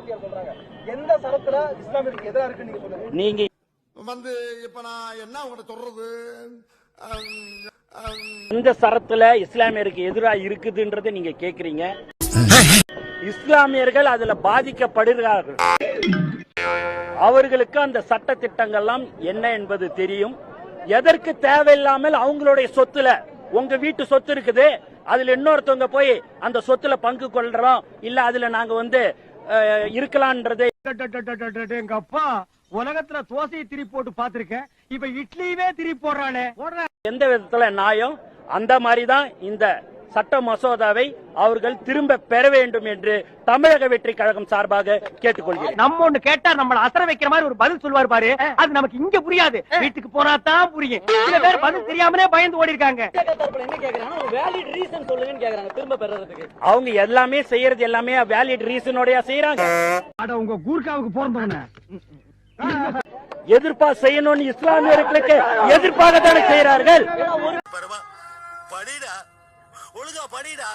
மத்திய அரசு சொல்றாங்க எந்த சரத்துல இஸ்லாமியருக்கு எதிராக இருக்குன்னு நீங்க சொல்லுங்க. நீங்க வந்து இப்ப நான் என்ன உங்கள்கிட்ட சொல்றது? எந்த சரத்துல இஸ்லாமியருக்கு எதிராக இருக்குதுன்றதை நீங்க கேக்குறீங்க? இஸ்லாமியர்கள் அதுல பாதிக்கப்படுகிறார்கள். அவர்களுக்கு அந்த சட்ட திட்டங்கள்லாம் என்ன என்பது தெரியும். எதற்கு தேவையில்லாமல் அவங்களுடைய சொத்துல உங்க வீட்டு சொத்து இருக்குது அதுல இன்னொருத்தவங்க போய் அந்த சொத்துல பங்கு கொள்றோம் இல்ல அதுல நாங்க வந்து இருக்கலான்றதே எங்க அப்பா உலகத்துல தோசையை திரி போட்டு பாத்திருக்கேன் இப்ப இட்லியவே திரி போடுறானே எந்த விதத்துல நியாயம் அந்த மாதிரிதான் இந்த சட்ட மசோதாவை அவர்கள் திரும்ப பெற வேண்டும் என்று தமிழக வெற்றி கழகம் சார்பாக கேட்டுக்கொள்கிறேன். நம்ம ஒண்ணு கேட்டா நம்மள அசர வைக்கிற மாதிரி ஒரு பதில் சொல்வார் பாரு. அது நமக்கு இங்க புரியாது. வீட்டுக்கு போனா தான் புரியும். சில பேர் பதில் தெரியாமலே பயந்து ஓடி இருக்காங்க அவங்க எல்லாமே செய்யறது எல்லாமே வேலிட் ரீசனோடய செய்யறாங்க அட உங்க கூர்க்காவுக்கு பிறந்தவன. எதிர்ப்பா செய்யணும்னு இஸ்லாமியர்களுக்கு எதிர்ப்பாக தானே செய்யறார்கள் படிடா. ஒழுங்கா படிடா.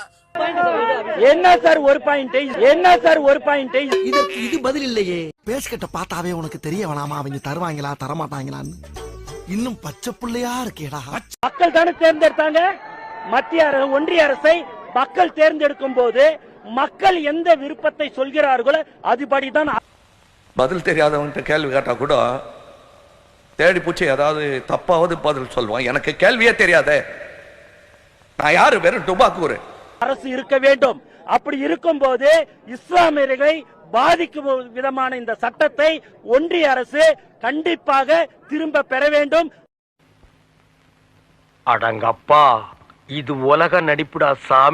என்ன சார் ஒரு பாயிண்ட் என்ன சார் ஒரு பாயிண்ட் இதற்கு இது பதில் இல்லையே. பேஸ்கட்ட பார்த்தாவே உனக்கு தெரிய வேணாமா? அவங்க தருவாங்களா தரமாட்டாங்களான்னு. இன்னும் பச்சை புள்ளையா இருக்கேடா. மக்கள் தானே தேர்ந்தெடுத்தாங்க? மத்திய அரசு ஒன்றிய அரசை மக்கள் தேர்ந்தெடுக்கும் போது மக்கள் எந்த விருப்பத்தை சொல்கிறார்களோ அதுபடிதான் பதில் தெரியாதவன்கிட்ட கேள்வி கேட்டா கூட தேடி பூச்சி ஏதாவது தப்பாவது பதில் சொல்லுவான். எனக்கு கேள்வியே தெரியாதே. நான் யாரு வெறும் டுபாக்கூரு அரசு இருக்க வேண்டும். அப்படி இருக்கும்போது இஸ்லாமியர்களை பாதிக்கும் விதமான இந்த சட்டத்தை ஒன்றிய அரசு கண்டிப்பாக திரும்ப பெற வேண்டும். அடங்கப்பா இது உலக நடிப்புடா சாமி.